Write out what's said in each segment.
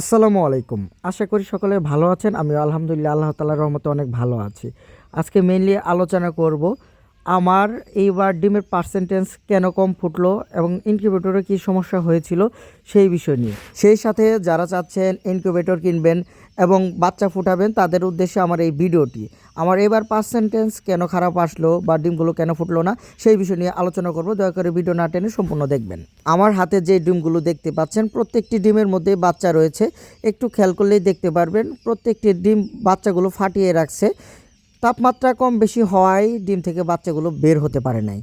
আসসালামু আলাইকুম। আশা করি সকলে ভালো আছেন। আমি আলহামদুলিল্লাহ, আল্লাহ তালার রহমতে অনেক ভালো আছি। আজকে মেনলি আলোচনা করব আমার এইবার ডিমের পার্সেন্টেজ কেন কম ফুটলো এবং ইনকিউবেটরে কী সমস্যা হয়েছিল সেই বিষয় নিয়ে। সেই সাথে যারা চাচ্ছেন ইনকিউবেটর কিনবেন এবং বাচ্চা ফুটাবেন, তাদের উদ্দেশ্যে আমার এই ভিডিওটি। আমার এবার পার্সেন্টেজ কেন খারাপ আসলো বা ডিমগুলো কেন ফুটলো না, সেই বিষয় নিয়ে আলোচনা করব। দয়া করে ভিডিও না টেনে সম্পূর্ণ দেখবেন। আমার হাতে যে ডিমগুলো দেখতে পাচ্ছেন, প্রত্যেকটি ডিমের মধ্যে বাচ্চা রয়েছে। একটু খেয়াল করলেই দেখতে পারবেন, প্রত্যেকটি ডিম বাচ্চাগুলো ফাটিয়ে রাখছে। তাপমাত্রা কম বেশি হওয়ায় ডিম থেকে বাচ্চাগুলো বের হতে পারে নাই।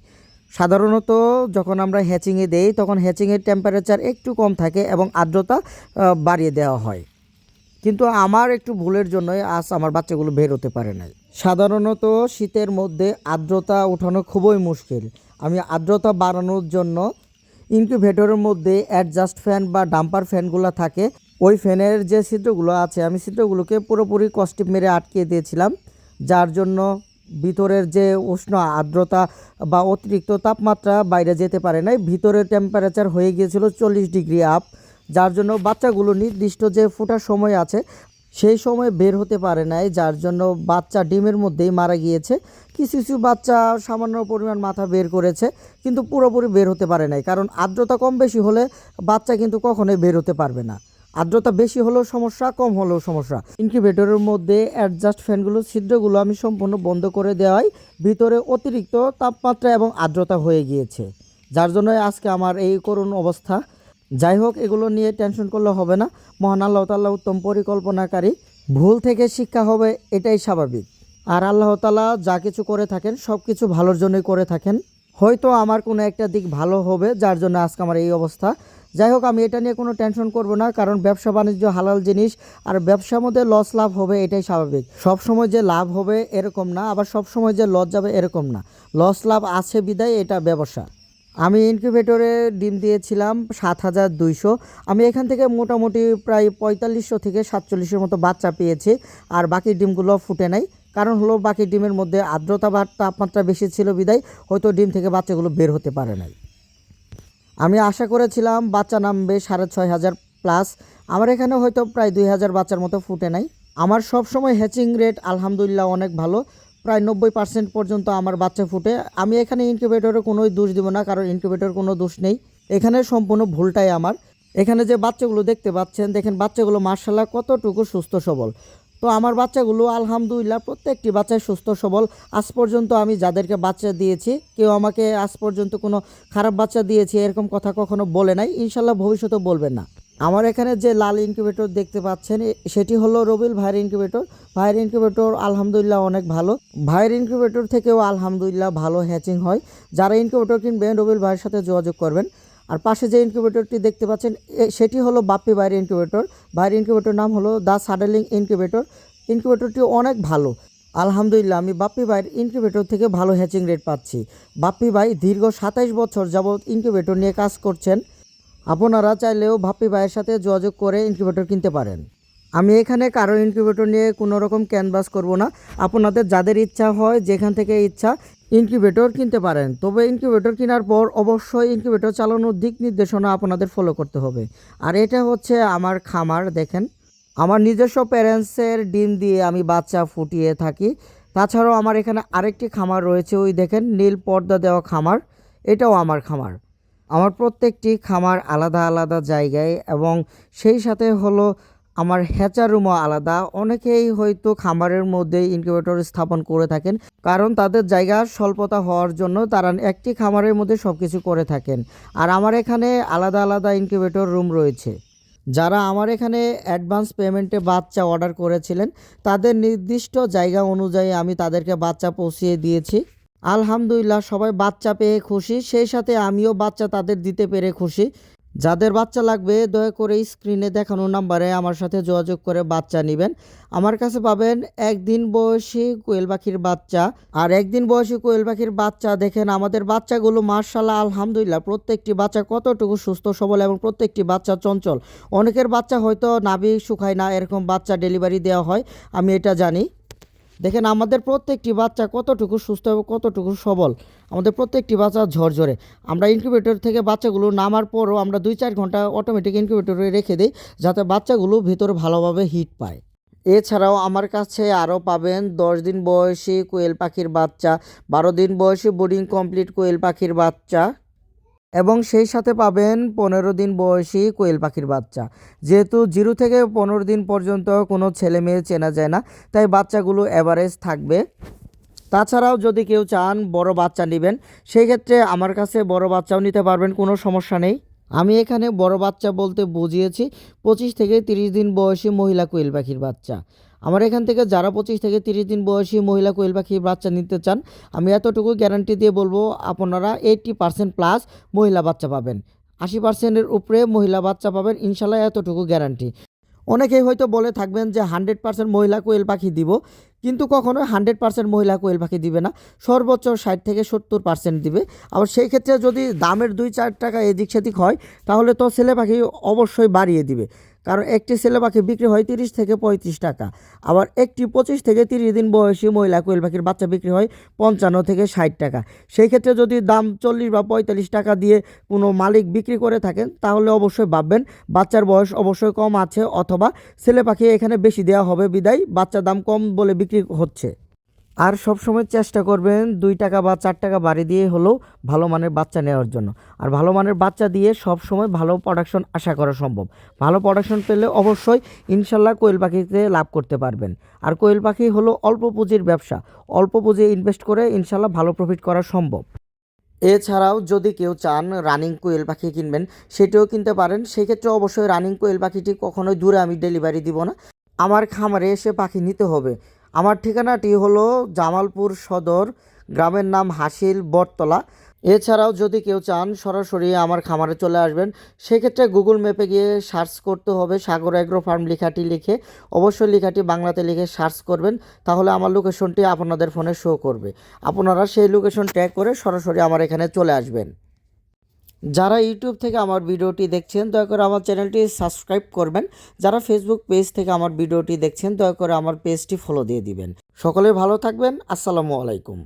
সাধারণত যখন আমরা হ্যাচিংয়ে দেই, তখন হ্যাচিংয়ের টেম্পারেচার একটু কম থাকে এবং আর্দ্রতা বাড়িয়ে দেওয়া হয়। কিন্তু আমার একটু ভুলের জন্যই আজ আমার বাচ্চাগুলো বের হতে পারে নাই। সাধারণত শীতের মধ্যে আর্দ্রতা ওঠানো খুবই মুশকিল। আমি আর্দ্রতা বাড়ানোর জন্য ইনকিউবেটরের মধ্যে অ্যাডজাস্ট ফ্যান বা ডাম্পার ফ্যানগুলো থাকে। ওই ফ্যানের যে ছিদ্রগুলো আছে, আমি ছিদ্রগুলোকে পুরোপুরি কস্টিপ মেরে আটকে দিয়েছিলাম। যার জন্য ভিতরের যে উষ্ণ আর্দ্রতা বা অতিরিক্ত তাপমাত্রা বাইরে যেতে পারে নাই, ভিতরের টেম্পারেচার হয়ে গিয়েছিল চল্লিশ ডিগ্রি আপ যার জন্য বাচ্চাগুলো নির্দিষ্ট যে ফোটার সময় আছে সেই সময় বের হতে পারে নাই, যার জন্য বাচ্চা ডিমের মধ্যেই মারা গিয়েছে। কিছু কিছু বাচ্চা সামান্য পরিমাণ মাথা বের করেছে, কিন্তু পুরোপুরি বের হতে পারে নাই, কারণ আর্দ্রতা কম বেশি হলে বাচ্চা কিন্তু কখনোই বের হতে পারবে না। আর্দ্রতা বেশি হলেও সমস্যা, কম হলেও সমস্যা। ইনকিউবেটরের মধ্যে অ্যাডজাস্ট ফ্যানগুলো ছিদ্রগুলো আমি সম্পূর্ণ বন্ধ করে দেওয়ায় ভিতরে অতিরিক্ত তাপমাত্রা এবং আর্দ্রতা হয়ে গিয়েছে। যার জন্য আজকে আমার এই করুণ অবস্থা। যাই হোক, এগুলো নিয়ে টেনশন করলে হবে না। মহান আল্লাহ তাল্লাহ উত্তম পরিকল্পনাকারী। ভুল থেকে শিক্ষা হবে, এটাই স্বাভাবিক। আর আল্লাহ তালা যা কিছু করে থাকেন সব কিছু ভালোর জন্যই করে থাকেন। হয়তো আমার কোনো একটা দিক ভালো হবে, যার জন্য আজকে আমার এই অবস্থা। যাই হোক, আমি এটা নিয়ে কোনো টেনশন করব না, কারণ ব্যবসা বাণিজ্য হালাল জিনিস, আর ব্যবসার মধ্যে লস লাভ হবে, এটাই স্বাভাবিক। সব সময় যে লাভ হবে এরকম না, আবার সব সময় যে লস যাবে এরকম না। লস লাভ আছে বিদায়, এটা ব্যবসা। আমি ইনকিউবেটরে ডিম দিয়েছিলাম সাত হাজার দুইশো। আমি এখান থেকে মোটামুটি প্রায় পঁয়তাল্লিশশো থেকে সাতচল্লিশের মতো বাচ্চা পেয়েছি, আর বাকি ডিমগুলো ফুটে নাই। কারণ হলো, বাকি ডিমের মধ্যে আর্দ্রতা বা তাপমাত্রা বেশি ছিল বিদায়, হয়তো ডিম থেকে বাচ্চাগুলো বের হতে পারে নাই। আমি আশা করেছিলাম বাচ্চা নামবে সাড়ে ছয় হাজার প্লাস আমার এখানে হয়তো প্রায় দুই হাজার বাচ্চার মতো ফুটে নাই। আমার সব সময় হ্যাচিং রেট আলহামদুলিল্লাহ অনেক ভালো। প্রায় নব্বই পার্সেন্ট পর্যন্ত আমার বাচ্চা ফুটে। আমি এখানে ইনকিউবেটরে কোনোই দোষ দিব না, কারণ ইনকিউবেটর কোনো দোষ নেই। এখানে সম্পূর্ণ ভুলটাই আমার। এখানে যে বাচ্চাগুলো দেখতে পাচ্ছেন, দেখেন বাচ্চাগুলো মার্শাল্লাহ কতটুকু সুস্থ সবল। তো আমার বাচ্চাগুলো আলহামদুলিল্লাহ প্রত্যেকটি বাচ্চাই সুস্থ, সবল। আজ পর্যন্ত আমি যাদেরকে বাচ্চা দিয়েছি, কেউ আমাকে আজ পর্যন্ত কোনো খারাপ বাচ্চা দিয়েছি এরকম কথা কখনো বলে নাই। ইনশাল্লাহ ভবিষ্যতেও বলবেন না। আমার এখানে যে লাল ইনকিউবেটর দেখতে পাচ্ছেন সেটি হলো রবিল ভাইয়ের ইনকিউবেটর। ভাইয়ের ইনকিউবেটর আলহামদুলিল্লাহ অনেক ভালো। ভাইয়ের ইনকিউবেটর থেকেও আলহামদুলিল্লাহ ভালো হ্যাচিং হয়। যারা ইনকিউবেটর কিনবেন রবিল ভাইয়ের সাথে যোগাযোগ করবেন। আর পাশে যে ইনকিউবেটরটি দেখতে পাচ্ছেন সেটি হলো বাপ্পি ভাইয়ের ইনকিউবেটর বাইরের ইনকিউবেটর নাম হলো দ্য সাডেলিং ইনকিউবেটর ইনকিউবেটরটি অনেক ভালো। আলহামদুলিল্লাহ, আমি বাপ্পি ভাইয়ের ইনকিউবেটর থেকে ভালো হ্যাচিং রেট পাচ্ছি। বাপ্পি ভাই দীর্ঘ সাতাইশ বছর যাবৎ ইনকিউবেটর নিয়ে কাজ করছেন। আপনারা চাইলেও বাপ্পি ভাইয়ের সাথে যোগাযোগ করে ইনকিউবেটর কিনতে পারেন। আমি এখানে কারও ইনকিউবেটর নিয়ে কোনো রকম ক্যানভাস করব না। আপনাদের যাদের ইচ্ছা হয়, যেখান থেকে ইচ্ছা ইনকিউবেটর কিনতে পারেন। তবে ইনকিউবেটর কেনার পর অবশ্যই ইনকিউবেটর চালানোর দিক নির্দেশনা আপনাদের ফলো করতে হবে। আর এটা হচ্ছে আমার খামার, দেখেন। আমার নিজস্ব প্যারেন্টসের ডিম দিয়ে আমি বাচ্চা ফুটিয়ে থাকি। তাছাড়াও আমার এখানে আরেকটি খামার রয়েছে, ওই দেখেন, নীল পর্দা দেওয়া খামার। এটাও আমার খামার। আমার প্রত্যেকটি খামার আলাদা আলাদা জায়গায় এবং সেই সাথে হলো আমার হ্যাচার রুমও আলাদা। অনেকেই হয়তো খামারের মধ্যে ইনকিউবেটর স্থাপন করে থাকেন, কারণ তাদের জায়গার স্বল্পতা হওয়ার জন্য তারা একটি খামারের মধ্যে সব কিছু করে থাকেন। আর আমার এখানে আলাদা আলাদা ইনকিউবেটর রুম রয়েছে। যারা আমার এখানে অ্যাডভান্স পেমেন্টে বাচ্চা অর্ডার করেছিলেন, তাদের নির্দিষ্ট জায়গা অনুযায়ী আমি তাদেরকে বাচ্চা পৌঁছিয়ে দিয়েছি। আলহামদুলিল্লাহ, সবাই বাচ্চা পেয়ে খুশি। সেই সাথে আমিও বাচ্চা তাদের দিতে পেরে খুশি। যাদের বাচ্চা লাগবে, দয়া করে স্ক্রিনে দেখানো নাম্বারে আমার সাথে যোগাযোগ করে বাচ্চা নেবেন। আমার কাছে পাবেন একদিন বয়সী কোয়েল পাখির বাচ্চা। আর একদিন বয়সী কোয়েল পাখির বাচ্চা দেখেন, আমাদের বাচ্চাগুলো মার্শাল্লাহ আলহামদুলিল্লাহ, প্রত্যেকটি বাচ্চা কতটুকু সুস্থ, সবল এবং প্রত্যেকটি বাচ্চা চঞ্চল। অনেকের বাচ্চা হয়তো নাভি শুকায় না, এরকম বাচ্চা ডেলিভারি দেওয়া হয়, আমি এটা জানি। দেখেন, আমাদের প্রত্যেকটি বাচ্চা কতটুকু সুস্থ এবং কতটুকু সবল? আমাদের প্রত্যেকটি বাচ্চা ঝরঝরে। আমরা ইনকিউবেটর থেকে বাচ্চাগুলো নামার পরও আমরা দুই চার ঘণ্টা অটোমেটিক ইনকিউবেটরে রেখে দিই, যাতে বাচ্চাগুলো ভিতরে ভালোভাবে হিট পায়। এছাড়াও আমার কাছে আরও পাবেন দশ দিন বয়সী কোয়েল পাখির বাচ্চা, বারো দিন বয়সী বোর্ডিং কমপ্লিট কোয়েল পাখির বাচ্চা। এবং সেই সাথে পাবেন পনেরো দিন বয়সী কোয়েল পাখির বাচ্চা। যেহেতু জিরো থেকে পনেরো দিন পর্যন্ত কোনো ছেলে মেয়ে চেনা যায় না, তাই বাচ্চাগুলো অ্যাভারেজ থাকবে। তাছাড়াও যদি কেউ চান বড় বাচ্চা নেবেন, সেই ক্ষেত্রে আমার কাছে বড় বাচ্চাও নিতে পারবেন, কোনো সমস্যা নেই। আমি এখানে বড় বাচ্চা বলতে বুঝিয়েছি, পঁচিশ থেকে তিরিশ দিন বয়সী মহিলা কোয়েল পাখির বাচ্চা। আমার এখান থেকে যারা পঁচিশ থেকে তিরিশ দিন বয়সী মহিলা কোয়েল পাখির বাচ্চা নিতে চান, আমি এতটুকু গ্যারান্টি দিয়ে বলব, আপনারা এইট্টি পার্সেন্ট প্লাস মহিলা বাচ্চা পাবেন। আশি পার্সেন্টের উপরে মহিলা বাচ্চা পাবেন, ইনশাল্লাহ এতটুকু গ্যারান্টি অনেকেই হয়তো বলে থাকবেন যে হান্ড্রেড পার্সেন্ট মহিলা কোয়েল পাখি দিব, কিন্তু কখনোই হান্ড্রেড পার্সেন্ট মহিলা কোয়েল পাখি দিবে না, সর্বোচ্চ ষাট থেকে সত্তর পার্সেন্ট দিবে। আবার সেই ক্ষেত্রে যদি দামের দুই চার টাকা এদিক সেদিক হয়, তাহলে তো ছেলে পাখি অবশ্যই বাড়িয়ে দিবে। কারণ একটি ছেলে পাখি বিক্রি হয় তিরিশ থেকে পঁয়ত্রিশ টাকা। আবার একটি পঁচিশ থেকে তিরিশ দিন বয়সী মহিলা কোয়েল পাখির বাচ্চা বিক্রি হয় পঞ্চান্ন থেকে ষাট টাকা। সেই ক্ষেত্রে যদি দাম চল্লিশ বা পঁয়তাল্লিশ টাকা দিয়ে কোনো মালিক বিক্রি করে থাকেন, তাহলে অবশ্যই ভাববেন বাচ্চার বয়স অবশ্যই কম আছে অথবা ছেলে পাখি এখানে বেশি দেওয়া হবে বিদায় বাচ্চার দাম কম বলে বিক্রি হচ্ছে। আর সবসময় চেষ্টা করবেন দুই টাকা বা চার টাকা বাড়ি দিয়ে হলেও ভালো মানের বাচ্চা নেওয়ার জন্য। আর ভালো মানের বাচ্চা দিয়ে সব সময় ভালো প্রোডাকশন আশা করা সম্ভব। ভালো প্রোডাকশন পেলে অবশ্যই ইনশাল্লাহ কোয়েল পাখিতে লাভ করতে পারবেন। আর কোয়েল পাখি হলো অল্প পুঁজির ব্যবসা। অল্প পুঁজি ইনভেস্ট করে ইনশাল্লাহ ভালো প্রফিট করা সম্ভব। এছাড়াও যদি কেউ চান রানিং কোয়েল পাখি কিনবেন, সেটিও কিনতে পারেন। সেক্ষেত্রে অবশ্যই রানিং কোয়েল পাখিটি কখনোই দূরে আমি ডেলিভারি দিব না। আমার খামারে এসে পাখি নিতে হবে। আমার ঠিকানাটি হলো জামালপুর সদর, গ্রামের নাম হাসিল বটতলা। এছাড়াও যদি কেউ চান সরাসরি আমার খামারে চলে আসবেন, সেক্ষেত্রে গুগল ম্যাপে গিয়ে সার্চ করতে হবে সাগর অ্যাগ্রো ফার্ম লেখাটি লিখে। অবশ্যই লেখাটি বাংলাতে লিখে সার্চ করবেন, তাহলে আমার লোকেশনটি আপনাদের ফোনে শো করবে। আপনারা সেই লোকেশন ট্যাগ করে সরাসরি আমার এখানে চলে আসবেন। যারা ইউটিউব থেকে আমার ভিডিওটি দেখছেন, দয়া করে আমার চ্যানেলটি সাবস্ক্রাইব করবেন। যারা ফেসবুক পেজ থেকে আমার ভিডিওটি দেখছেন, দয়া করে আমার পেজটি ফলো দিয়ে দিবেন। সকলে ভালো থাকবেন। আসসালামু আলাইকুম।